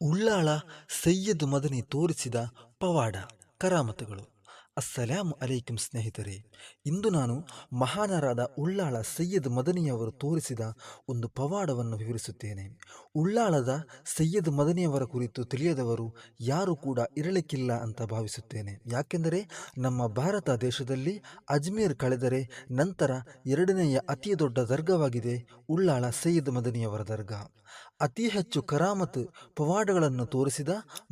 ಉಳ್ಳಾಳ ಸೈಯದ್ ಮದನಿ ತೋರಿಸಿದ ಪವಾಡ ಕರಾಮತುಗಳು ಅಸ್ಸಲಾಮು ಅಲೈಕುಂ ಸ್ನೇಹಿತರೆ, ಇಂದು ನಾನು ಮಹಾನರಾದ ಉಳ್ಳಾಳ ಸೈಯದ್ ಮದನಿಯವರು ತೋರಿಸಿದ ಒಂದು ಪವಾಡವನ್ನು ವಿವರಿಸುತ್ತೇನೆ. ಉಳ್ಳಾಳದ ಸೈಯದ್ ಮದನಿಯವರ ಕುರಿತು ತಿಳಿಯದವರು ಯಾರು ಕೂಡ ಇರಲಿಕ್ಕಿಲ್ಲ ಅಂತ ಭಾವಿಸುತ್ತೇನೆ. ಯಾಕೆಂದರೆ ನಮ್ಮ ಭಾರತ ದೇಶದಲ್ಲಿ ಅಜ್ಮೀರ್ ಕಳೆದರೆ ನಂತರ ಎರಡನೆಯ ಅತಿ ದೊಡ್ಡ ದರ್ಗವಾಗಿದೆ ಉಳ್ಳಾಳ ಸೈಯದ್ ಮದನಿಯವರ ದರ್ಗಾ. ಅತಿ ಹೆಚ್ಚು ಕರಾಮತ್ ಪವಾಡಗಳನ್ನು ತೋರಿಸಿದ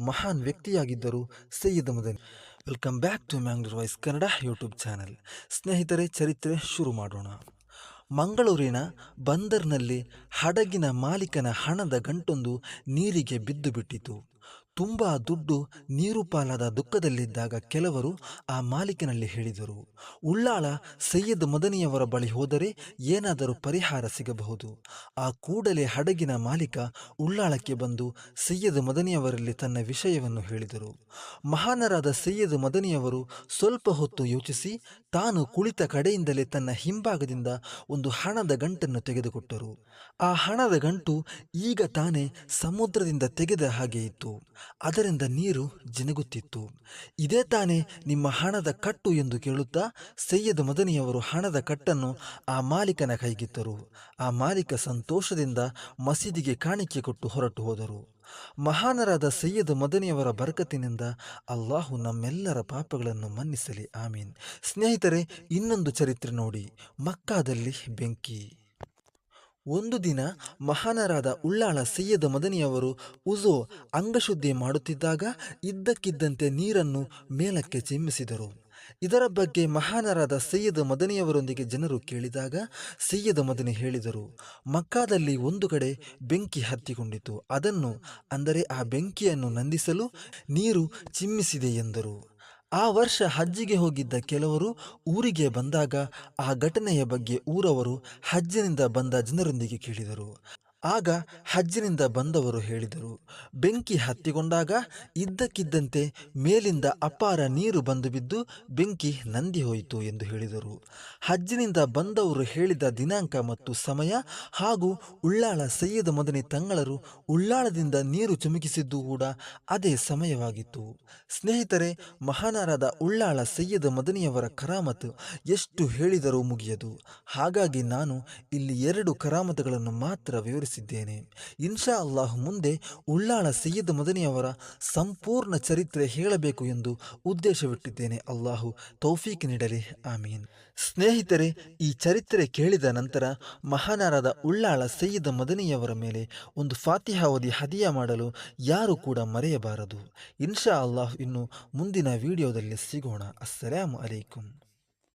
ಮಹಾನ್ ವ್ಯಕ್ತಿಯಾಗಿದ್ದರು Syed Madani. Welcome back to Mangalore voice Kannada YouTube channel ಸ್ನೇಹಿತರೆ, ಚರಿತ್ರೆ ಶುರು ಮಾಡೋಣ. ಮಂಗಳೂರಿನ ಬಂದರ್ನಲ್ಲಿ ಹಡಗಿನ ಮಾಲೀಕನ ಹಣದ ಗಂಟೊಂದು ನೀರಿಗೆ ಬಿದ್ದು ಬಿಟ್ಟಿತು. ತುಂಬ ದುಡ್ಡು ನೀರು ಪಾಲಾದ ದುಃಖದಲ್ಲಿದ್ದಾಗ ಕೆಲವರು ಆ ಮಾಲೀಕನಲ್ಲಿ ಹೇಳಿದರು, ಉಳ್ಳಾಳ ಸೈಯದ್ ಮದನಿಯವರ ಬಳಿ ಹೋದರೆ ಏನಾದರೂ ಪರಿಹಾರ ಸಿಗಬಹುದು. ಆ ಕೂಡಲೇ ಹಡಗಿನ ಮಾಲೀಕ ಉಳ್ಳಾಳಕ್ಕೆ ಬಂದು ಸೈಯದ್ ಮದನಿಯವರಲ್ಲಿ ತನ್ನ ವಿಷಯವನ್ನು ಹೇಳಿದರು. ಮಹಾನರಾದ ಸೈಯದ್ ಮದನಿಯವರು ಸ್ವಲ್ಪ ಹೊತ್ತು ಯೋಚಿಸಿ ತಾನು ಕುಳಿತ ಕಡೆಯಿಂದಲೇ ತನ್ನ ಹಿಂಭಾಗದಿಂದ ಒಂದು ಹಣದ ಗಂಟನ್ನು ತೆಗೆದುಕೊಟ್ಟರು. ಆ ಹಣದ ಗಂಟು ಈಗ ತಾನೇ ಸಮುದ್ರದಿಂದ ತೆಗೆದ ಹಾಗೆ ಇತ್ತು. ಅದರಿಂದ ನೀರು ಜಿನುಗುತ್ತಿತ್ತು. ಇದೇ ತಾನೇ ನಿಮ್ಮ ಹಣದ ಕಟ್ಟು ಎಂದು ಕೇಳುತ್ತಾ ಸೈಯದ್ ಮದನಿಯವರು ಹಣದ ಕಟ್ಟನ್ನು ಆ ಮಾಲೀಕನ ಕೈಗಿತ್ತರು. ಆ ಮಾಲೀಕ ಸಂತೋಷದಿಂದ ಮಸೀದಿಗೆ ಕಾಣಿಕೆ ಕೊಟ್ಟು ಹೊರಟು ಹೋದರು. ಮಹಾನರಾದ ಸೈಯದ್ ಮದನಿಯವರ ಬರಕತ್ತಿನಿಂದ ಅಲ್ಲಾಹು ನಮ್ಮೆಲ್ಲರ ಪಾಪಗಳನ್ನು ಮನ್ನಿಸಲಿ. ಆಮೀನ್. ಸ್ನೇಹಿತರೆ, ಇನ್ನೊಂದು ಚರಿತ್ರೆ ನೋಡಿ. ಮಕ್ಕಾದಲ್ಲಿ ಬೆಂಕಿ. ಒಂದು ದಿನ ಮಹಾನರಾದ ಉಳ್ಳಾಳ ಸೈಯದ ಮದನಿಯವರು ಉಜೋ ಅಂಗಶುದ್ಧಿ ಮಾಡುತ್ತಿದ್ದಾಗ ಇದ್ದಕ್ಕಿದ್ದಂತೆ ನೀರನ್ನು ಮೇಲಕ್ಕೆ ಚಿಮ್ಮಿಸಿದರು. ಇದರ ಬಗ್ಗೆ ಮಹಾನರಾದ ಸೈಯದ ಮದನಿಯವರೊಂದಿಗೆ ಜನರು ಕೇಳಿದಾಗ ಸೈಯದ ಮದನಿ ಹೇಳಿದರು, ಮಕ್ಕಾದಲ್ಲಿ ಒಂದು ಕಡೆ ಬೆಂಕಿ ಹತ್ತಿಕೊಂಡಿತು. ಅದನ್ನು, ಅಂದರೆ ಆ ಬೆಂಕಿಯನ್ನು ನಂದಿಸಲು ನೀರು ಚಿಮ್ಮಿಸಿದೆ ಎಂದರು. ಆ ವರ್ಷ ಹಜ್ಜಿಗೆ ಹೋಗಿದ್ದ ಕೆಲವರು ಊರಿಗೆ ಬಂದಾಗ ಆ ಘಟನೆಯ ಬಗ್ಗೆ ಊರವರು ಹಜ್ಜಿನಿಂದ ಬಂದ ಜನರೊಂದಿಗೆ ಕೇಳಿದರು. ಆಗ ಹಜ್ಜಿನಿಂದ ಬಂದವರು ಹೇಳಿದರು, ಬೆಂಕಿ ಹತ್ತಿಕೊಂಡಾಗ ಇದ್ದಕ್ಕಿದ್ದಂತೆ ಮೇಲಿಂದ ಅಪಾರ ನೀರು ಬಂದು ಬಿದ್ದು ಬೆಂಕಿ ನಂದಿ ಹೋಯಿತು ಎಂದು ಹೇಳಿದರು. ಹಜ್ಜಿನಿಂದ ಬಂದವರು ಹೇಳಿದ ದಿನಾಂಕ ಮತ್ತು ಸಮಯ ಹಾಗೂ ಉಳ್ಳಾಳ ಸೈಯದ ಮದನಿ ತಂಗಳರು ಉಳ್ಳಾಳದಿಂದ ನೀರು ಚುಮುಕಿಸಿದ್ದು ಕೂಡ ಅದೇ ಸಮಯವಾಗಿತ್ತು. ಸ್ನೇಹಿತರೆ, ಮಹಾನರಾದ ಉಳ್ಳಾಳ ಸೈಯದ ಮದನಿಯವರ ಕರಾಮತ್ ಎಷ್ಟು ಹೇಳಿದರೂ ಮುಗಿಯದು. ಹಾಗಾಗಿ ನಾನು ಇಲ್ಲಿ ಎರಡು ಕರಾಮತುಗಳನ್ನು ಮಾತ್ರ ವಿವರಿಸಿದ್ದೇನೆ ಇನ್ಶಾ ಅಲ್ಲಾಹ್ ಮುಂದೆ ಉಳ್ಳಾಳ ಸೈಯದ್ ಮದನಿಯವರ ಸಂಪೂರ್ಣ ಚರಿತ್ರೆ ಹೇಳಬೇಕು ಎಂದು ಉದ್ದೇಶವಿಟ್ಟಿದ್ದೇನೆ. ಅಲ್ಲಾಹು ತೌಫೀಕ್ ನೀಡಲಿ. ಆಮೀನ್. ಸ್ನೇಹಿತರೆ, ಈ ಚರಿತ್ರೆ ಕೇಳಿದ ನಂತರ ಮಹಾನರಾದ ಉಳ್ಳಾಳ ಸೈಯದ್ ಮದನಿಯವರ ಮೇಲೆ ಒಂದು ಫಾತಿಹಾವಧಿ ಹದಿಯ ಮಾಡಲು ಯಾರು ಕೂಡ ಮರೆಯಬಾರದು. ಇನ್ಶಾ ಅಲ್ಲಾಹ್ ಇನ್ನು ಮುಂದಿನ ವಿಡಿಯೋದಲ್ಲಿ ಸಿಗೋಣ. ಅಸ್ಸಲಾಮು ಅಲೈಕುಂ